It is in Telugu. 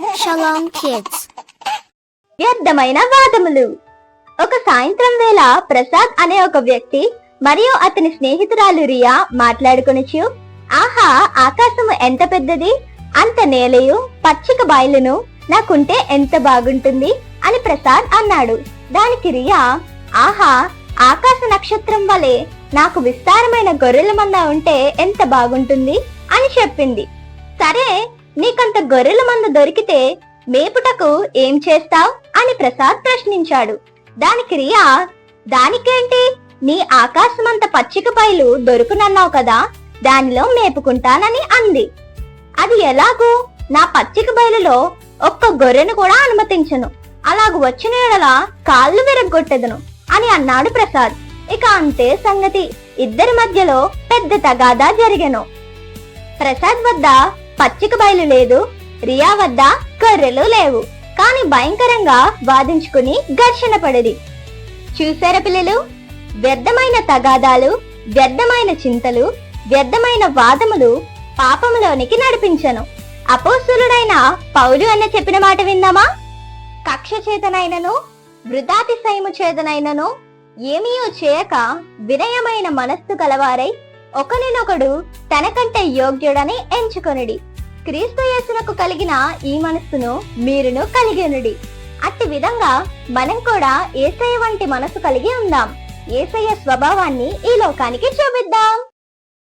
Shalom కిడ్స్ వ్యర్థమైన వాదములు. ఒక సాయంత్రం వేళ ప్రసాద్ అనే ఒక వ్యక్తి మరియు అతని స్నేహితురాలు రియా మాట్లాడుకొనిచు ఆహా ఆకాశము ఎంత పెద్దది? అంత నేలయు పచ్చిక బాయలును నాకుంటే ఎంత బాగుంటుంది? అని ప్రసాద్ అన్నాడు. దానికి రియా ఆహా ఆకాశ నక్షత్రం వలె నాకు విస్తారమైన గొర్రెల మంద ఉంటే ఎంత బాగుంటుంది? అని చెప్పింది. సరే నీకంత గొర్రెల మంద దొరికితే మేపుటకు ఏం చేస్తావ్? అని ప్రసాద్ ప్రశ్నించాడు. దానికి రియా దానికేంటి? నీ ఆకాశమంత పచ్చిక పైలు దొరుకునన్నావు కదా దానిలో మేపుకుంటానని అంది. అది ఎలాగూ? నా పచ్చిక బయలులో ఒక్క గొర్రెను కూడా అనుమతించను. అలాగ వచ్చిన ఎడలా కాళ్ళు విరగ్గొట్టెదను అని అన్నాడు ప్రసాద్. ఇక అంతే సంగతి. ఇద్దరి మధ్యలో పెద్ద తగాదా జరిగెను. ప్రసాద్ వద్ద పచ్చిక బయలు లేదు. రియా వద్ద కర్రెలు లేవు. కాని భయంకరంగా వాదించుకుని ఘర్షణ పడది చూసారా పిల్లలు? వ్యర్థమైన తగాదాలు వ్యర్థమైన చింతలు వ్యర్థమైన వాదములు పాపములోనికి నడిపించను. అపోస్తులుడైన పౌలు అన్న చెప్పిన మాట విందామా? కక్ష చేతనైనను వృధాతిశయము చేతనైనను ఏమీయో చేయక వినయమైన మనస్సు కలవారై ఒకరినొకడు తనకంటే యోగ్యుడని ఎంచుకొనిడి. క్రీస్తు యేసునకు కలిగిన ఈ మనస్సును మీరును కలిగినుడి అట్టి విధంగా మనం కూడా ఏసయ్య వంటి మనసు కలిగి ఉందాం. ఏసయ్య స్వభావాన్ని ఈ లోకానికి చూపిద్దాం.